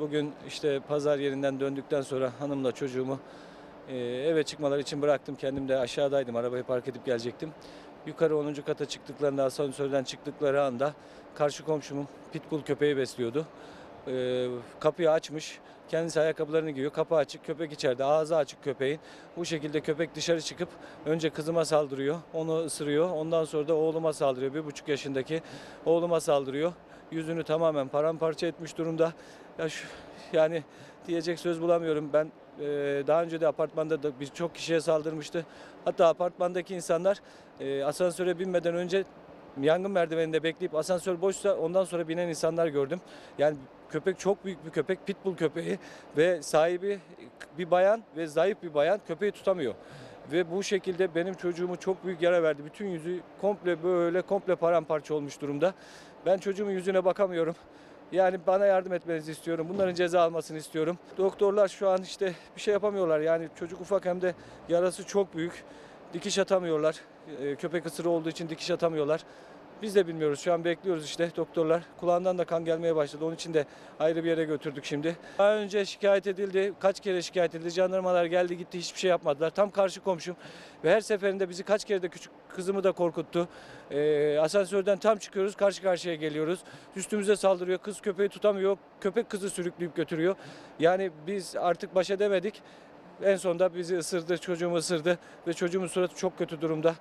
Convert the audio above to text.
Bugün işte pazar yerinden döndükten sonra hanımla çocuğumu e, eve çıkmaları için bıraktım. Kendim de aşağıdaydım. Arabayı park edip gelecektim. Yukarı 10. kata çıktıklarında asansörden çıktıkları anda karşı komşumun pitbull köpeği besliyordu. E, kapıyı açmış. Kendisi ayakkabılarını giyiyor. Kapı açık, köpek içeride. Ağzı açık köpeğin. Bu şekilde köpek dışarı çıkıp önce kızıma saldırıyor. Onu ısırıyor. Ondan sonra da oğluma saldırıyor. Bir buçuk yaşındaki oğluma saldırıyor. Yüzünü tamamen paramparça etmiş durumda. Ya şu, yani diyecek söz bulamıyorum. Ben e, daha önce de apartmanda da birçok kişiye saldırmıştı. Hatta apartmandaki insanlar e, asansöre binmeden önce yangın merdiveninde bekleyip asansör boşsa ondan sonra binen insanlar gördüm. Yani köpek çok büyük bir köpek, pitbull köpeği ve sahibi bir bayan ve zayıf bir bayan köpeği tutamıyor. Ve bu şekilde benim çocuğumu çok büyük yara verdi. Bütün yüzü komple böyle komple paramparça olmuş durumda. Ben çocuğumun yüzüne bakamıyorum. Yani bana yardım etmenizi istiyorum. Bunların ceza almasını istiyorum. Doktorlar şu an işte bir şey yapamıyorlar. Yani çocuk ufak hem de yarası çok büyük. Dikiş atamıyorlar. Ee, Köpek ısırığı olduğu için dikiş atamıyorlar. Biz de bilmiyoruz. Şu an bekliyoruz işte doktorlar. Kulağından da kan gelmeye başladı. Onun için de ayrı bir yere götürdük şimdi. Daha önce şikayet edildi. Kaç kere şikayet edildi. Jandarmalar geldi gitti hiçbir şey yapmadılar. Tam karşı komşum. Ve her seferinde bizi kaç kere de küçük kızımı da korkuttu. Ee, asansörden tam çıkıyoruz karşı karşıya geliyoruz. Üstümüze saldırıyor. Kız köpeği tutamıyor. Köpek kızı sürükleyip götürüyor. Yani biz artık baş edemedik. En sonunda bizi ısırdı, çocuğumu ısırdı ve çocuğumun suratı çok kötü durumda.